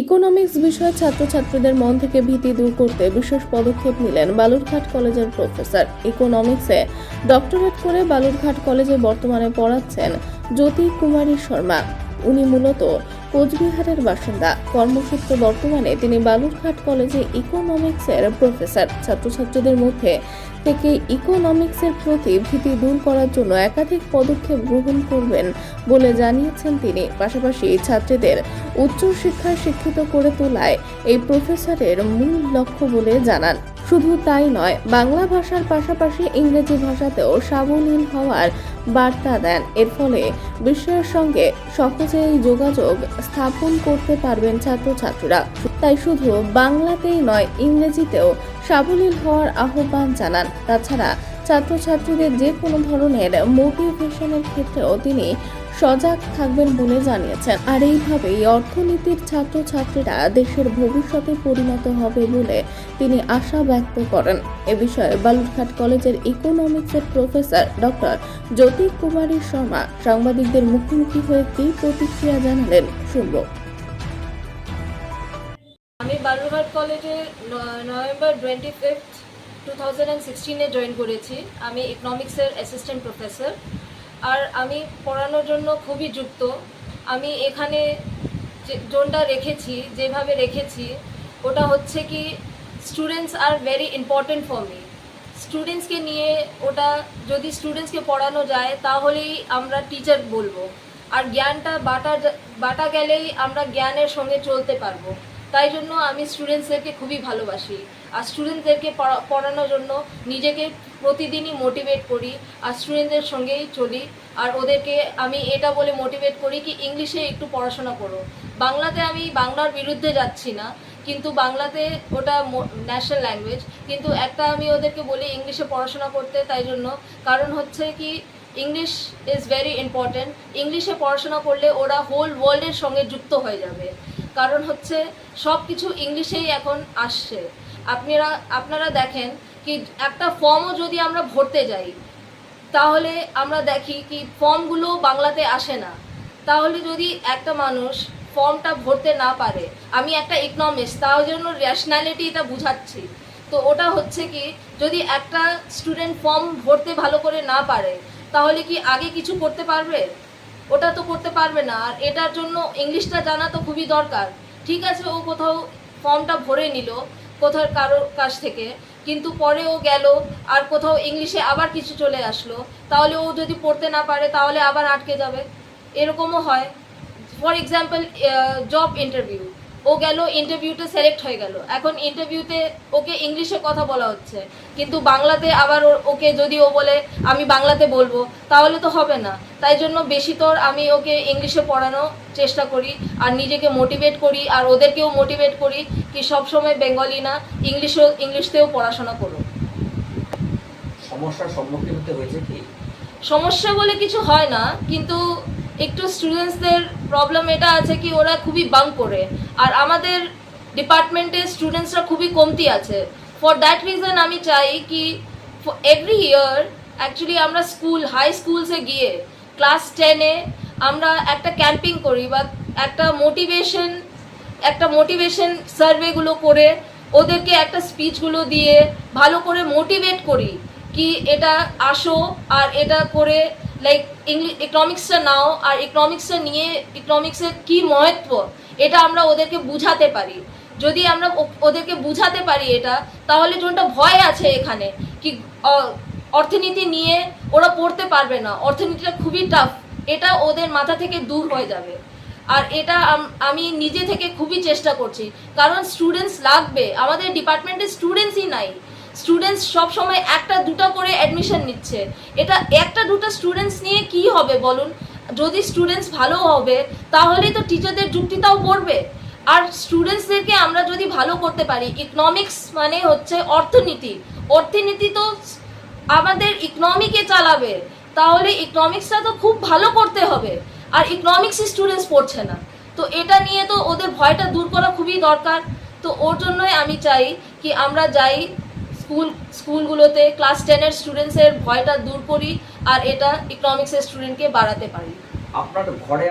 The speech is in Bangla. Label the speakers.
Speaker 1: ইকোনমিক্স বিষয়ে ছাত্রছাত্রীদের মন থেকে ভীতি দূর করতে বিশেষ পদক্ষেপ নিলেন বালুরঘাট কলেজের প্রফেসর। ইকোনমিক্সে ডক্টরেট করে বালুরঘাট কলেজে বর্তমানে পড়াচ্ছেন জ্যোতি কুমারী শর্মা। উনি মূলত কোচবিহারের বাসিন্দা। কর্মসূত্রে বর্তমানে তিনি বালুরঘাট কলেজে ইকোনমিক্সের প্রফেসর। ছাত্রছাত্রীদের মধ্যে থেকে ইকোনমিক্সের প্রতি ভীতি দূর করার জন্য একাধিক পদক্ষেপ গ্রহণ করবেন বলে জানিয়েছেন তিনি। পাশাপাশি ছাত্রীদের উচ্চশিক্ষায় শিক্ষিত করে তোলায় এই প্রফেসরের মূল লক্ষ্য বলে জানান। শুধু তাই নয়, বাংলা ভাষার পাশাপাশি ইংরেজি ভাষাতেও সাবলীল হওয়ার বার্তা দেন। এর ফলে বিশ্বের সঙ্গে সহজেই যোগাযোগ স্থাপন করতে পারবেন ছাত্রছাত্রীরা। তাই শুধু বাংলাতেই নয়, ইংরেজিতেও সাবলীল হওয়ার আহ্বান জানান। তাছাড়া ছাত্রছাত্রীদের যে কোনো ধরনের মোটিভেশনের ক্ষেত্রেও তিনি সজাগ থাকবেন বলে জানিয়েছেন। আর এইভাবেই অর্থনীতির ছাত্রছাত্রীরা দেশের ভবিষ্যতে পরিণত হবে বলে তিনি আশা ব্যক্ত করেন। এ বিষয়ে বালুরঘাট কলেজের ইকোনমিক্সের প্রফেসর ডক্টর জ্যোতি কুমারী শর্মা সাংবাদিকদের মুখোমুখি হয়ে কী প্রতিক্রিয়া জানালেন শুনব।
Speaker 2: বালুরঘাট কলেজে November twenty fifth two thousand and সিক্সটিনে join করেছি। আমি ইকনমিক্সের অ্যাসিস্ট্যান্ট প্রফেসর আর আমি পড়ানোর জন্য খুবই যুক্ত। আমি এখানে জোনটা রেখেছি, যেভাবে রেখেছি, ওটা হচ্ছে কি students are very important for me স্টুডেন্টসকে নিয়ে ওটা, যদি স্টুডেন্টসকে পড়ানো যায়, তাহলেই আমরা টিচার বলব। আর জ্ঞানটা বাটা বাটা গেলেই আমরা জ্ঞানের সঙ্গে চলতে পারব। তাই জন্য আমি স্টুডেন্টসদেরকে খুবই ভালোবাসি। আর স্টুডেন্টদেরকে পড়ানোর জন্য নিজেকে প্রতিদিনই মোটিভেট করি, আর স্টুডেন্টদের সঙ্গেই চলি। আর ওদেরকে আমি এটা বলে মোটিভেট করি কি ইংলিশে একটু পড়াশোনা করো। বাংলাতে আমি বাংলার বিরুদ্ধে যাচ্ছি না, কিন্তু বাংলাতে ওটা ন্যাশনাল ল্যাঙ্গুয়েজ কিন্তু একটা আমি ওদেরকে বলি ইংলিশে পড়াশোনা করতে, তাই জন্য। কারণ হচ্ছে কি ইংলিশ ইজ ভেরি ইম্পর্ট্যান্ট ইংলিশে পড়াশোনা করলে ওরা হোল ওয়ার্ল্ডের সঙ্গে যুক্ত হয়ে যাবে। কারণ হচ্ছে সব কিছু ইংলিশেই এখন আসছে। আপনারা আপনারা দেখেন কি একটা ফর্মও যদি আমরা ভরতে যাই, তাহলে আমরা দেখি কি ফর্মগুলো বাংলাতে আসে না। তাহলে যদি একটা মানুষ ফর্মটা ভরতে না পারে, আমি একটা ইকনমিক্স তার জন্য র্যাশনালিটি এটা বুঝাচ্ছি। তো ওটা হচ্ছে কি, যদি একটা স্টুডেন্ট ফর্ম ভরতে ভালো করে না পারে, তাহলে কি আগে কিছু করতে পারবে? ওটা তো করতে পারবে না। আর এটার জন্য ইংলিশটা জানা তো খুবই দরকার। ঠিক আছে, ও কোথাও ফর্মটা ভরে নিল, কোথাও কারোর কাছ থেকে। কিন্তু পরে ও গেল, আর কোথাও ইংলিশে আবার কিছু চলে আসলো। তাহলে ও যদি পড়তে না পারে, তাহলে আবার আটকে যাবে। এরকমও হয়। ফর এক্সাম্পল জব ইন্টারভিউ ও গেল ইন্টারভিউতে সিলেক্ট হয়ে গেল। এখন ইন্টারভিউতে ওকে ইংলিশে কথা বলা হচ্ছে। কিন্তু বাংলাতে আবার ওকে যদি ও বলে, আমি বাংলাতে বলব তাহলে তো হবে না। তাই জন্য বেশি তোর আমি ওকে ইংলিশে পড়ানোর চেষ্টা করি আর নিজেকে মোটিভেট করি আর ওদেরকেও মোটিভেট করি কি সবসময় বেঙ্গলি না ইংলিশেও ইংলিশতেও পড়াশোনা করো
Speaker 3: সমস্যার সম্মুখীন হতে হয়েছে কি?
Speaker 2: সমস্যা বলে কিছু হয় না কিন্তু একটু স্টুডেন্টসদের প্রবলেম এটা আছে কি ওরা খুবই বাঙ্ক করে আর আমাদের ডিপার্টমেন্টে স্টুডেন্টসরা খুবই কমতি আছে। ফর দ্যাট রিজন আমি চাই কি এভরি ইয়ার অ্যাকচুয়ালি আমরা স্কুল হাই স্কুলসে গিয়ে ক্লাস টেনে আমরা একটা ক্যাম্পিং করি বা একটা মোটিভেশন একটা মোটিভেশন সার্ভেগুলো করে ওদেরকে একটা স্পিচগুলো দিয়ে ভালো করে মোটিভেট করি কি এটা আসো আর এটা করে লাইক ইংলিশ ইকনমিক্সটা নাও আর ইকনমিক্সটা নিয়ে ইকনমিক্সের কী মহত্ব এটা আমরা ওদেরকে বুঝাতে পারি। যদি আমরা ওদেরকে বুঝাতে পারি এটা, তাহলে যোনটা ভয় আছে এখানে, কি অর্থনীতি নিয়ে ওরা পড়তে পারবে না। অর্থনীতিটা খুবই টাফ এটা ওদের মাথা থেকে দূর হয়ে যাবে। আর এটা আমি নিজে থেকে খুবই চেষ্টা করছি। কারণ স্টুডেন্টস লাগবে। আমাদের ডিপার্টমেন্টে স্টুডেন্টসই নাই। স্টুডেন্টস সব সময় একটা, দুটো করে অ্যাডমিশন নিচ্ছে। এটা একটা, দুটো স্টুডেন্টস নিয়ে কি হবে বলুন? যদি স্টুডেন্টস ভালো হবে, তাহলেই তো টিচারদের যুক্তিটাও পড়বে। আর স্টুডেন্টসদেরকে আমরা যদি ভালো করতে পারি ইকনমিক্স মানে হচ্ছে অর্থনীতি। অর্থনীতি তো আমাদের ইকনমিকে চালাবে, তাহলে ইকনমিক্সটা তো খুব ভালো করতে হবে, আর ইকনমিক্স স্টুডেন্টস পড়ছে না। তো এটা নিয়ে তো ওদের ভয়টা দূর করা খুবই দরকার। তো ওর জন্যই আমি চাই কি আমরা যাই স্কুল, স্কুলগুলোতে ক্লাস টেনের স্টুডেন্টসের ভয়টা দূর করি, আর এটা ইকনমিক্সের স্টুডেন্টকে বাড়াতে পারি।
Speaker 3: আপনার ঘরে